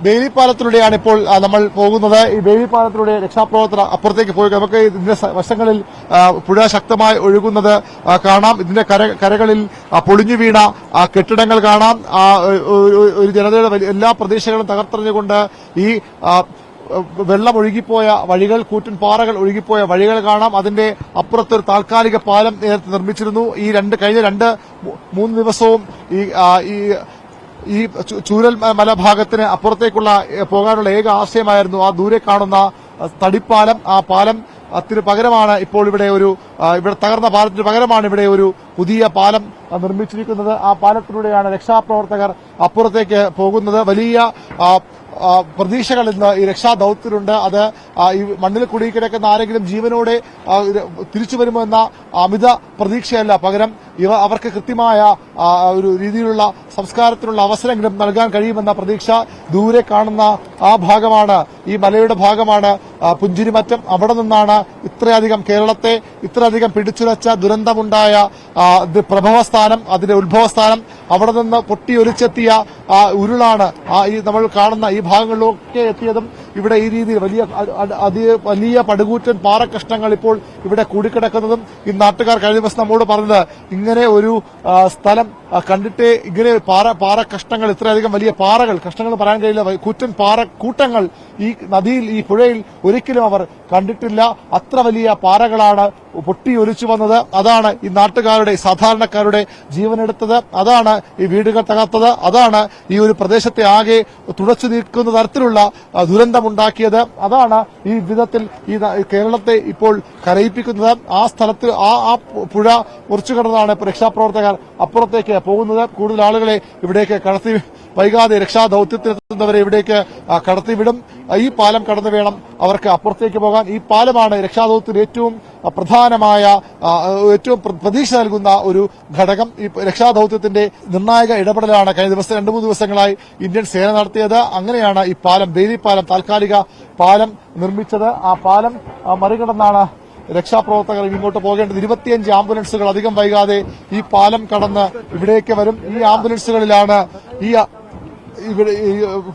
ബേലിപ്പാലത്തിലൂടെയാണ് ഇപ്പോൾ നമ്മൾ പോകുന്നത്. ഈ ബേലിപ്പാലത്തിലൂടെ രക്ഷാപ്രവർത്തനം അപ്പുറത്തേക്ക് പോയി നമുക്ക് ഇതിന്റെ വശങ്ങളിൽ പുഴ ശക്തമായി ഒഴുകുന്നത് കാണാം. ഇതിന്റെ കര കരകളിൽ പൊളിഞ്ഞു വീണ കെട്ടിടങ്ങൾ കാണാം. ഒരു- ജനതയുടെ എല്ലാ പ്രദേശങ്ങളും തകർത്തെറിഞ്ഞുകൊണ്ട് ഈ വെള്ളം ഒഴുകിപ്പോയ വഴികൾ കൂറ്റൻ പാറകൾ ഒഴുകിപ്പോയ വഴികൾ കാണാം. അതിന്റെ അപ്പുറത്ത് ഒരു താൽക്കാലിക പാലം നേരത്തെ നിർമ്മിച്ചിരുന്നു. ഈ രണ്ട് കഴിഞ്ഞ രണ്ട് മൂന്ന് ദിവസവും ഈ ഈ ചൂരൽ മലഭാഗത്തിന് അപ്പുറത്തേക്കുള്ള പോകാനുള്ള ഏക ആശയമായിരുന്നു ആ ദൂരെ കാണുന്ന തടിപ്പാലം. ആ പാലം അതിന് പകരമാണ് ഇപ്പോൾ ഇവിടെ ഒരു ഇവിടെ തകർന്ന പാലത്തിന് പകരമാണ് ഇവിടെ ഒരു പുതിയ പാലം നിർമ്മിച്ചിരിക്കുന്നത്. ആ പാലത്തിലൂടെയാണ് രക്ഷാപ്രവർത്തകർ അപ്പുറത്തേക്ക് പോകുന്നത്. വലിയ പ്രതീക്ഷകൾ ഇന്ന് ഈ രക്ഷാദൌത്യത്തിലുണ്ട്. അത് ഈ മണ്ണിൽ കുടുങ്ങിക്കിടക്കുന്ന ആരെങ്കിലും ജീവനോടെ തിരിച്ചു വരുമോ എന്ന അമിത പ്രതീക്ഷയല്ല. പകരം ഇവ അവർക്ക് കൃത്യമായ ഒരു രീതിയിലുള്ള സംസ്കാരത്തിനുള്ള അവസരങ്ങളും നൽകാൻ കഴിയുമെന്ന പ്രതീക്ഷ ദൂരെ കാണുന്ന ആ ഭാഗമാണ് ഈ മലയുടെ ഭാഗമാണ്. പുഞ്ചിരിമറ്റം അവിടെ നിന്നാണ് ഇത്രയധികം കേരളത്തെ ഇത്രയധികം പിടിച്ചുലച്ച ദുരന്തമുണ്ടായ പ്രഭവസ്ഥാനം അതിന്റെ ഉത്ഭവസ്ഥാനം. അവിടെ നിന്ന് പൊട്ടിയൊലിച്ചെത്തിയ ഉരുളാണ് ഈ നമ്മൾ കാണുന്ന ഈ ഭാഗങ്ങളിലൊക്കെ എത്തിയതും ഇവിടെ ഈ രീതിയിൽ വലിയ അതി വലിയ പടുകൂറ്റൻ പാറക്കഷ്ണങ്ങൾ ഇപ്പോൾ ഇവിടെ കൂടിക്കിടക്കുന്നതും ഈ നാട്ടുകാർ കഴിഞ്ഞ ദിവസം നമ്മോട് പറഞ്ഞത് ഇങ്ങനെ ഒരു സ്ഥലം കണ്ടിട്ടേ ഇങ്ങനെ പാറ പാറ കഷ്ണങ്ങൾ ഇത്രയധികം വലിയ പാറകൾ കഷ്ണങ്ങൾ പറയാൻ കഴിയില്ല കൂറ്റൻ പാറ കൂട്ടങ്ങൾ ഈ നദിയിൽ ഈ പുഴയിൽ ഒരിക്കലും അവർ കണ്ടിട്ടില്ല. അത്ര വലിയ പാറകളാണ് പൊട്ടി ഒലിച്ചു വന്നത് അതാണ് ഈ നാട്ടുകാരുടെ സാധാരണക്കാരുടെ ജീവനെടുത്തത്. അതാണ് ഈ വീടുകൾ തകർത്തത്. അതാണ് ഈ ഒരു പ്രദേശത്തെ ആകെ തുടച്ചു നീക്കുന്ന തരത്തിലുള്ള ദുരന്തമുണ്ടാക്കിയത്. അതാണ് ഈ വിധത്തിൽ ഈ കേരളത്തെ ഇപ്പോൾ കരയിപ്പിക്കുന്നത്. ആ സ്ഥലത്ത് ആ ആ പുഴ മുറിച്ചു കടന്നാണ് രക്ഷാപ്രവർത്തകർ അപ്പുറത്തേക്ക് പോകുന്നത്. കൂടുതൽ ആളുകളെ ഇവിടേക്ക് കടത്തി വൈകാതെ രക്ഷാദൌത്യത്തിനെത്തുന്നവരെ ഇവിടേക്ക് കടത്തിവിടും. ഈ പാലം കടന്നു വേണം അവർക്ക് അപ്പുറത്തേക്ക് പോകാൻ. ഈ പാലമാണ് രക്ഷാദൌത്യത്തിൽ ഏറ്റവും പ്രധാനമായ ഏറ്റവും പ്ര- പ്രതീക്ഷ നൽകുന്ന ഒരു ഘടകം ഈ രക്ഷാദൌത്യത്തിന്റെ നിർണായക ഇടപെടലാണ്. കഴിഞ്ഞ ദിവസം രണ്ടു മൂന്ന് ദിവസങ്ങളായി ഇന്ത്യൻ സേന നടത്തിയത്. അങ്ങനെയാണ് ഈ പാലം ബേലി പാലം താൽക്കാലിക പാലം നിർമ്മിച്ചത്. ആ പാലം മറികടന്നാണ് രക്ഷാപ്രവർത്തകർ ഇങ്ങോട്ട് പോകേണ്ടത്. ഇരുപത്തിയഞ്ച് ആംബുലൻസുകൾ അധികം വൈകാതെ ഈ പാലം കടന്ന് ഇവിടേക്ക് വരും. ഈ ആംബുലൻസുകളിലാണ് ഈ ഇവിടെ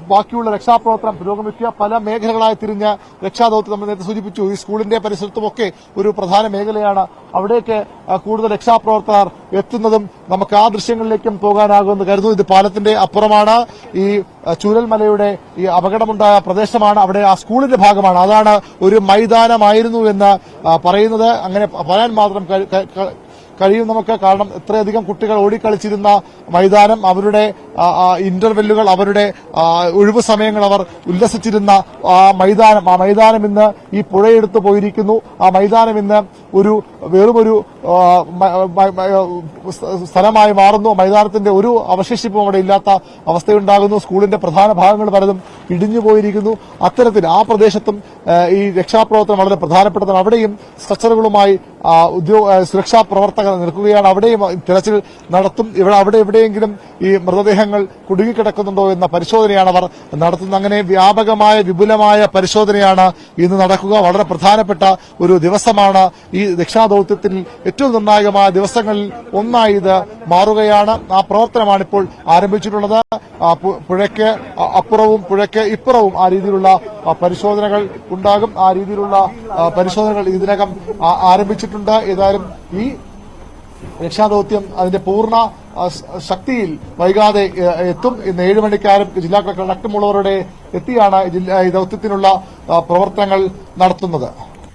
ബാക്കിയുള്ള രക്ഷാപ്രവർത്തനം പുരോഗമിക്കുക. പല മേഖലകളായി തിരിഞ്ഞ രക്ഷാദൌത്യം നമ്മൾ നേരത്തെ സൂചിപ്പിച്ചു. ഈ സ്കൂളിന്റെ പരിസരത്തുമൊക്കെ ഒരു പ്രധാന മേഖലയാണ്. അവിടേക്ക് കൂടുതൽ രക്ഷാപ്രവർത്തകർ എത്തുന്നതും നമുക്ക് ആ ദൃശ്യങ്ങളിലേക്കും പോകാനാകുമെന്ന് കരുതുന്നു. ഇത് പാലത്തിന്റെ അപ്പുറമാണ്. ഈ ചൂരൽമലയുടെ ഈ അപകടമുണ്ടായ പ്രദേശമാണ്. അവിടെ ആ സ്കൂളിന്റെ ഭാഗമാണ്. അതാണ് ഒരു മൈതാനമായിരുന്നു എന്ന് പറയുന്നത്. അങ്ങനെ പറയാൻ മാത്രം കഴിയും നമുക്ക്. കാരണം ഇത്രയധികം കുട്ടികൾ ഓടിക്കളിച്ചിരുന്ന മൈതാനം അവരുടെ ഇന്റർവെല്ലുകൾ അവരുടെ ഒഴിവു സമയങ്ങൾ അവർ ഉല്ലസിച്ചിരുന്ന ആ മൈതാനം. ആ മൈതാനം ഇന്ന് ഈ പുഴയെടുത്ത് പോയിരിക്കുന്നു. ആ മൈതാനം ഇന്ന് ഒരു വെറുമൊരു സ്ഥലമായി മാറുന്നു. മൈതാനത്തിന്റെ ഒരു അവശേഷിപ്പും അവിടെ ഇല്ലാത്ത അവസ്ഥയുണ്ടാകുന്നു. സ്കൂളിന്റെ പ്രധാന ഭാഗങ്ങൾ പലതും ഇടിഞ്ഞു പോയിരിക്കുന്നു. അത്തരത്തിൽ ആ പ്രദേശത്തും ഈ രക്ഷാപ്രവർത്തനം വളരെ പ്രധാനപ്പെട്ടതാണ്. അവിടെയും സ്ട്രക്ചറുകളുമായി ഉദ്യോഗ സുരക്ഷാ പ്രവർത്തകർ നിൽക്കുകയാണ്. അവിടെയും തിരച്ചിൽ നടത്തും. ഇവിടെ അവിടെ എവിടെയെങ്കിലും ഈ മൃതദേഹങ്ങൾ കുടുങ്ങിക്കിടക്കുന്നുണ്ടോ എന്ന പരിശോധനയാണ് അവർ നടത്തുന്നത്. അങ്ങനെ വ്യാപകമായ വിപുലമായ പരിശോധനയാണ് ഇന്ന് നടക്കുക. വളരെ പ്രധാനപ്പെട്ട ഒരു ദിവസമാണ് ഈ രക്ഷാദൌത്യത്തിൽ ഏറ്റവും നിർണായകമായ ദിവസങ്ങളിൽ ഒന്നായി ഇത് മാറുകയാണ്. ആ പ്രവർത്തനമാണ് ഇപ്പോൾ ആരംഭിച്ചിട്ടുള്ളത് പുഴയ്ക്ക് അപ്പുറവും പുഴയ്ക്ക് ഇപ്പുറവും ആ രീതിയിലുള്ള പരിശോധനകൾ ഉണ്ടാകും. ആ രീതിയിലുള്ള പരിശോധനകൾ ഇതിനകം ആരംഭിച്ചിട്ടുണ്ട്. ഏതായാലും ഈ രക്ഷാദൌത്യം അതിന്റെ പൂർണ ശക്തിയിൽ വൈകാതെ എത്തും. ഇന്ന് ഏഴ് മണിക്കാരും ജില്ലാ കളക്ടർ അടക്കമുള്ളവരുടെ എത്തിയാണ് ജില്ലാ ദൌത്യത്തിനുള്ള പ്രവർത്തനങ്ങൾ നടത്തുന്നത്.